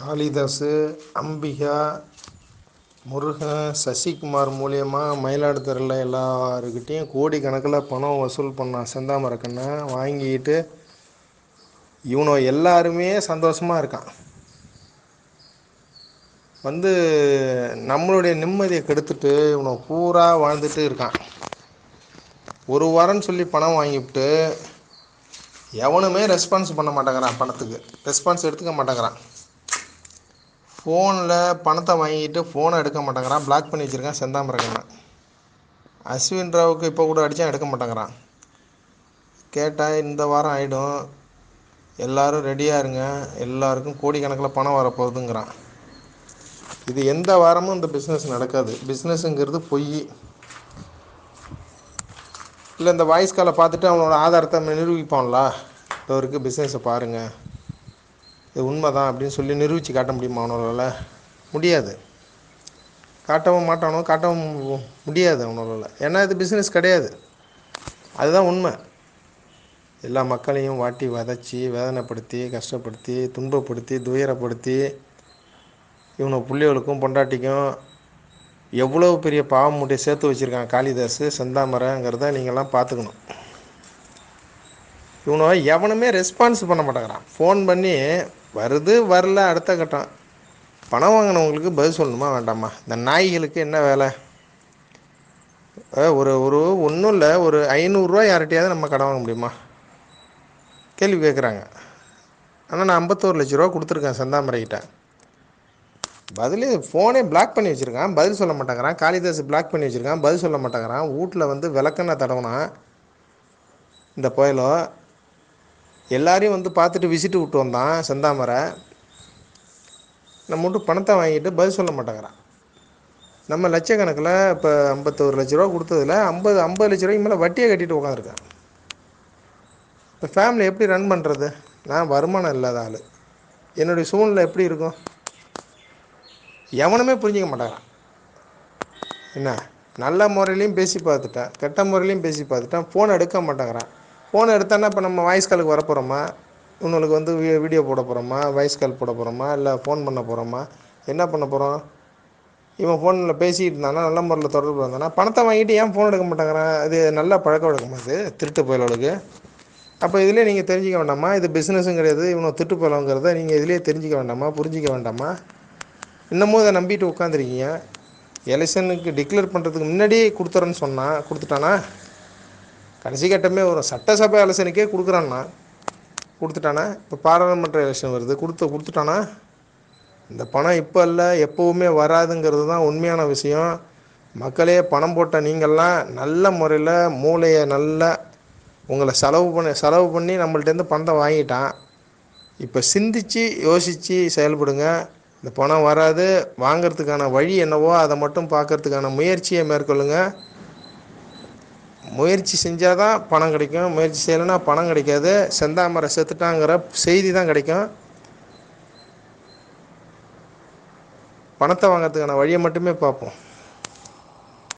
காளிதாஸ் அம்பிகா முருகன் சசிகுமார் மூலியமா மயிலாடுதுறையில் எல்லாருக்கிட்டேயும் கோடிக்கணக்கில் பணம் வசூல் பண்ணான் செந்தாமரக்கண்ணை வாங்கிட்டு இவனோ எல்லாருமே சந்தோஷமாக இருக்கான். வந்து நம்மளுடைய நிம்மதியை கெடுத்துட்டு இவனை பூரா வாழ்ந்துட்டு இருக்கான். ஒரு வாரம்னு சொல்லி பணம் வாங்கிவிட்டு எவனுமே ரெஸ்பான்ஸ் பண்ண மாட்டேங்கிறான் பணத்துக்கு. ரெஸ்பான்ஸ் எடுத்துக்க மாட்டேங்கிறான். ஃபோனில் பணத்தை வாங்கிட்டு ஃபோனை எடுக்க மாட்டேங்கிறான். பிளாக் பண்ணி வச்சுருக்கான் செந்தாமரகனை. அஸ்வின் ராவுக்கு இப்போ கூட அடித்தா எடுக்க மாட்டேங்கிறான். கேட்டால் இந்த வாரம் ஆகிடும் எல்லோரும் ரெடியாக இருங்க. எல்லாருக்கும் கோடிக்கணக்கில் பணம் வரப்போகுதுங்கிறான். இது எந்த வாரமும் இந்த பிஸ்னஸ் நடக்காது. பிஸ்னஸ்ங்கிறது பொய். இல்லை இந்த வாய்ஸ் காலை பார்த்துட்டு அவனோட ஆதாரத்தை நிரூபிப்பான்ல. இவருக்கு பிஸ்னஸை பாருங்கள் இது உண்மை தான் அப்படின்னு சொல்லி நிரூபித்து காட்ட முடியுமா அவனால் முடியாது. காட்டவும் மாட்டானோ? காட்டவும் முடியாது அவனால் ஏன்னா இது பிஸ்னஸ் கிடையாது. அதுதான் உண்மை. எல்லா மக்களையும் வாட்டி வதச்சி வேதனைப்படுத்தி கஷ்டப்படுத்தி துன்பப்படுத்தி துயரப்படுத்தி இவனை பிள்ளைகளுக்கும் பொண்டாட்டிக்கும் எவ்வளோ பெரிய பாவம் மூட்டையை சேர்த்து வச்சுருக்கான் காளிதாஸ் செந்தாமரைங்கிறத நீங்கள்லாம் பார்த்துக்கணும். இவனை எவனுமே ரெஸ்பான்ஸ் பண்ண மாட்டேங்கிறான். ஃபோன் பண்ணி வருது வரல அடுத்த கட்டம். பணம் வாங்கினவங்களுக்கு பதில் சொல்லணுமா? வேண்டாமா? இந்த நாய்களுக்கு என்ன வேலை? ஒரு ஒரு ஒன்றும் இல்லை ஒரு ஐநூறுரூவா யார்கிட்டையாவது நம்ம கடன் வாங்க முடியுமா? கேள்வி கேட்குறாங்க ஆனால் நான் ஐம்பத்தோரு லட்ச ரூபா கொடுத்துருக்கேன் செந்தாமரைக்கிட்ட பதில் ஃபோனே பிளாக் பண்ணி வச்சுருக்கான் பதில் சொல்ல மாட்டேங்கிறான். காளிதாஸ் பிளாக் பண்ணி வச்சுருக்கான் பதில் சொல்ல மாட்டேங்கிறான். வீட்டில் வந்து விளக்கெண்ணெய் தடவுனா இந்த புயலோ எல்லாரையும் வந்து பார்த்துட்டு விசிட்டு விட்டு வந்தான் செந்தாமரை. நம்ம மட்டும் பணத்தை வாங்கிட்டு பதில் சொல்ல மாட்டேங்கிறான். நம்ம லட்சக்கணக்கில் இப்போ ஐம்பத்தோரு லட்ச ரூபா கொடுத்ததில் ஐம்பது ஐம்பது லட்ச ரூபாய்க்கு மேலே வட்டியை கட்டிட்டு உட்காந்துருக்கேன் இப்போ ஃபேமிலி எப்படி ரன் பண்ணுறது நான் வருமானம் இல்லாத ஆள். என்னுடைய சூழ்நிலை எப்படி இருக்கும்? எவனுமே புரிஞ்சிக்க மாட்டேங்கிறான். என்ன? நல்ல முறையிலையும் பேசி பார்த்துட்டேன் கெட்ட முறையிலையும் பேசி பார்த்துட்டேன் ஃபோன் எடுக்க மாட்டேங்கிறான். ஃபோனை எடுத்தோன்னா இப்போ நம்ம வாய்ஸ் காலுக்கு வர போகிறோமா இவனுக்கு வந்து வீடியோ போட போகிறோமா வாய்ஸ் கால் போட போகிறோமா இல்லை ஃபோன் பண்ண போகிறோமா என்ன பண்ண போகிறோம் இவன் ஃபோனில் பேசிகிட்டு இருந்தானா நல்ல முறையில் தொடர்பு இருந்தானா பணத்தை வாங்கிட்டு ஏன் ஃபோன் எடுக்க மாட்டேங்கிறான்? இது நல்ல பழக்க வழக்கமா இது திருட்டு புயலவளுக்கு அப்போ இதிலே நீங்கள் தெரிஞ்சிக்க வேண்டாமா? இது பிஸ்னஸும் கிடையாது. இவனை திருட்டு போயலங்கிறத நீங்கள் இதிலே தெரிஞ்சிக்க வேண்டாமா? புரிஞ்சிக்க வேண்டாமா? இன்னமும் இதை நம்பிட்டு உட்காந்துருக்கீங்க எலெக்ஷனுக்கு டிக்ளேர் பண்ணுறதுக்கு முன்னாடியே கொடுத்துறேன்னு சொன்னான் கொடுத்துட்டானா? கடைசி கட்டமே வரும் சட்டசபை ஆலோசனைக்கே கொடுக்குறான்னா கொடுத்துட்டானா? இப்போ பாராளுமன்ற எலெக்ஷன் வருது கொடுத்து கொடுத்துட்டானா? இந்த பணம் இப்போ இல்லை எப்போவுமே வராதுங்கிறது தான் உண்மையான விஷயம். மக்களே பணம் போட்ட நீங்கள்லாம் நல்ல முறையில் மூளையை நல்லா உங்களை செலவு பண்ணி செலவு பண்ணி நம்மள்டேருந்து பணத்தை வாங்கிட்டான். இப்போ சிந்தித்து யோசித்து செயல்படுங்க. இந்த பணம் வராது வாங்கிறதுக்கான வழி என்னவோ அதை மட்டும் பார்க்கறதுக்கான முயற்சியை மேற்கொள்ளுங்கள் முயற்சி செஞ்சால் தான் பணம் கிடைக்கும். முயற்சி செய்யலைன்னா பணம் கிடைக்காது. செந்தாமரை செத்துட்டாங்கிற செய்தி தான் கிடைக்கும். பணத்தை வாங்கிறதுக்கான வழியை மட்டுமே பார்ப்போம்.